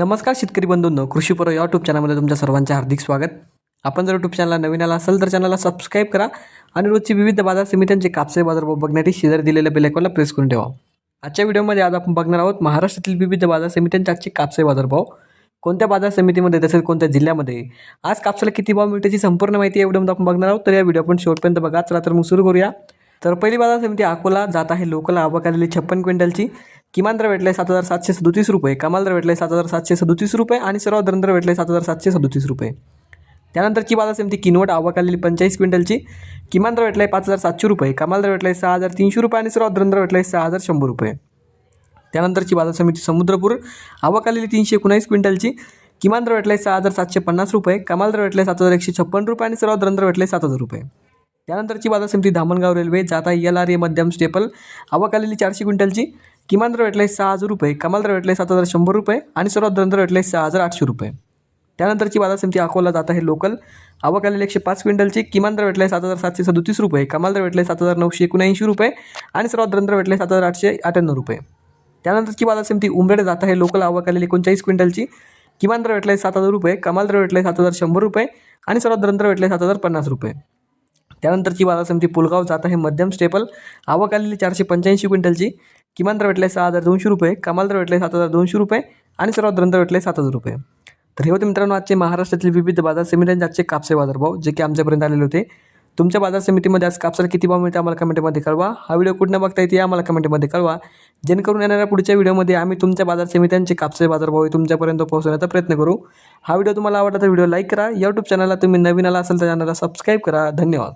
नमस्कार शेतकरी बंधूंनो कृषीपूर्व यूट्यूब चॅनलमध्ये तुमच्या सर्वांचे हार्दिक स्वागत. आपण जर यूट्यूब चॅनलला नवीन आला असेल तर चॅनलला सबस्क्राईब करा आणि रोजची विविध बाजार समित्यांचे कापसे बाजारभाव बघण्यासाठी शेजारी दिलेल्या बेलेकॉनला प्रेस करून ठेवा. आजच्या व्हिडिओमध्ये आज आपण बघणार आहोत महाराष्ट्रातील विविध बाजार समित्यांचे आजचे कापसे बाजारभाव कोणत्या बाजार समितीमध्ये तसेच कोणत्या जिल्ह्यामध्ये? आज कापसाला किती भाव मिळते याची संपूर्ण माहिती या व्हिडिओमध्ये आपण बघणार आहोत. तर या व्हिडिओ आपण शेवटपर्यंत बघा. चला तर मग सुरू करूया. तर पहिली बाजार समिती अकोला जात आहे. लोकल आवक आलेली छप्पन क्विंटलची. किमान दर भेटले सात हजार सातशे सदोतीस रुपये कमाल दर भेटले सात हजार सातशे सदोतीस रुपये आणि सर्वात दर भेटले सात हजार सातशे सदोतीस रुपये. त्यानंतरची बाजार समिती किनवट आवक आलेली पंचेचाळीस क्विंटलची किमान दर भेटला आहे पाच हजार सातशे रुपये कमाल दर भेटला आहे सहा हजार तीनशे रुपये आणि सर्वात दर भेटला आहे सहा हजार शंभर रुपये. त्यानंतरची बाजार समिती समुद्रपूर आवक आलेली तीनशे एकोणावीस क्विंटलची किमान दर भेटला आहे सहा हजार सातशे पन्नास रुपये कमाल दर भेटला आहे सात हजार एकशे छप्पन रुपये आणि सर्वात दर भेटले सात हजार रुपये. त्यानंतरची बाजार समिती धामणगाव रेल्वे जाता एल आर ए मध्यम स्टेपल आवक आलेली चारशे क्विंटलची किमान दर भेटले सहा हजार रुपये कमाल दर भेटले सात हजार शंभर रुपये आणि सर्वात दर भेटले सहा हजार आठशे रुपये. त्यानंतरची बाजार समिती अकोला जात आहे लोकल. आवक आलेली एकशे पाच क्विंटलची किमान दर भेटले सात हजार सातशे सदतीस रुपये कमाल दर भेटले सात हजार नऊशे एकोणऐंशी रुपये आणि सर्वात दर भेटले सात हजार आठशे अठ्ठ्याण्णव रुपये. त्यानंतरची बाजार समिती उमरेड जात आहे लोकल. आवक आलेली एकोणचाळीस क्विंटलची किमान दर भेटले सात हजार रुपये कमाल दर भेटले सात हजार शंभर रुपये आणि सर्वात दर भेटले सात हजार पन्नास रुपये. त्यानंतरची बाजार समिती पुलगाव जात आहे मध्यम स्टेपल. आवक आलेली चारशे पंच्याऐंशी क्विंटलची किमान दर भेटले सहा हजार दोनशे रुपये कमाल दर भेटले सात हजार दोनशे रुपये आणि सर्वात दर भेटले सात हजार रुपये. तर हे होते मित्रांनो आजचे महाराष्ट्रातील विविध बाजार समित्यांचे आजचे कापसे बाजारभाव जे की आमच्यापर्यंत आलेले होते. तुमच्या बाजार समितीमध्ये आज कापसाला किती भाव मिळते आम्हाला कमेंटमध्ये कळवा. हा व्हिडिओ कुठं बघता येते आम्हाला कमेंटमध्ये कळवा. जेणेकरून येणाऱ्या पुढच्या व्हिडिओमध्ये आम्ही तुमच्या बाजार समित्यांचे कापसे बाजारभाव तुमच्यापर्यंत पोहोचवण्याचा प्रयत्न करू. हा व्हिडिओ तुम्हाला आवडला तर व्हिडिओ लाईक करा. यूट्यूब चॅनलला तुम्ही नवीन आला असेल तर चॅनलला सबस्क्राईब करा. धन्यवाद.